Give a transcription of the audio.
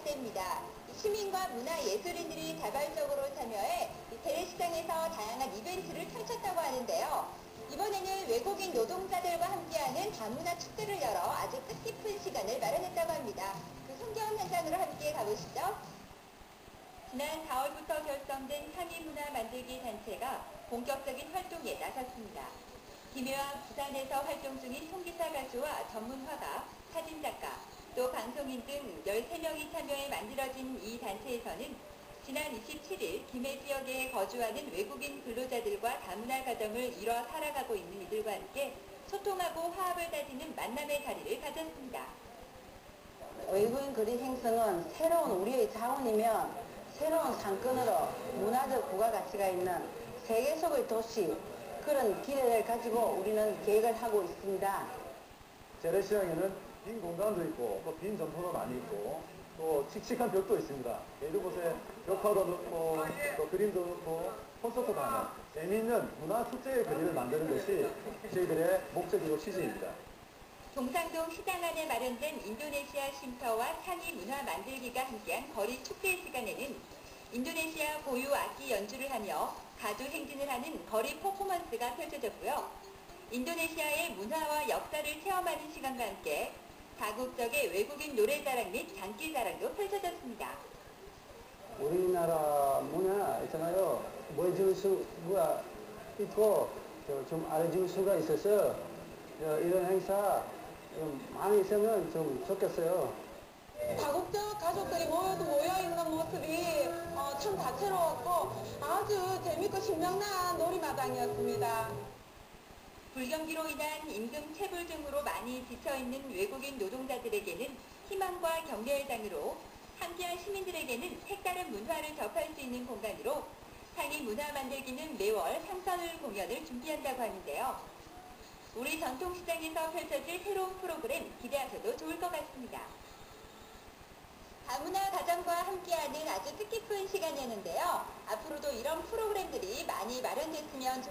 시작됩니다. 시민과 문화예술인들이 자발적으로 참여해 이 재래시장에서 다양한 이벤트를 펼쳤다고 하는데요. 이번에는 외국인 노동자들과 함께하는 다문화 축제를 열어 아주 뜻깊은 시간을 마련했다고 합니다. 그 흥겨운 현장으로 함께 가보시죠. 지난 4월부터 결성된 상위문화 만들기 단체가 본격적인 활동에 나섰습니다. 김해와 부산에서 활동 중인 송기사 가수와 전문 화가, 사진작가, 또 방송인 등 13명이 참여해 만들어진 이 단체에서는 지난 27일 김해 지역에 거주하는 외국인 근로자들과 다문화 가정을 이뤄 살아가고 있는 이들과 함께 소통하고 화합을 다지는 만남의 자리를 가졌습니다. 외국인 거리 행성은 새로운 우리의 자원이며 새로운 상권으로 문화적 부가가치가 있는 세계 속의 도시 그런 기대를 가지고 우리는 계획을 하고 있습니다. 재래시장에는 빈 공간도 있고 또 빈 점포도 많이 있고 또 칙칙한 벽도 있습니다. 이곳에 벽화도 넣고 또 그림도 넣고 콘서트도 하는 재미있는 문화 축제의 거리를 만드는 것이 저희들의 목적이고 취지입니다. 동상동 시장 안에 마련된 인도네시아 쉼터와 상위 문화 만들기가 함께한 거리 축제 시간에는 인도네시아 고유 악기 연주를 하며 가주 행진을 하는 거리 퍼포먼스가 펼쳐졌고요. 인도네시아의 문화와 역사를 체험하는 시간과 함께 다국적의 외국인 노래자랑 및 장기자랑도 펼쳐졌습니다. 우리나라 문화 있잖아요. 보여줄 수가 있고 저좀 알려줄 수가 있어서 저 이런 행사 좀 많이 있으면 좀 좋겠어요. 다국적 가족들이 모여도 모여있는 모습이 어, 참 다채로웠고 아주 재밌고 신명난 놀이마당이었습니다. 불경기로 인한 임금 체불 등으로 많이 지쳐있는 외국인 노동자들에게는 희망과 격려의 장으로 함께한 시민들에게는 색다른 문화를 접할 수 있는 공간으로 상위 문화 만들기는 매월 상선을 공연을 준비한다고 하는데요. 우리 전통시장에서 펼쳐질 새로운 프로그램 기대하셔도 좋을 것 같습니다. 다문화 가정과 함께하는 아주 뜻깊은 시간이었는데요. 앞으로도 이런 프로그램들이 많이 마련됐으면 좋겠습니다.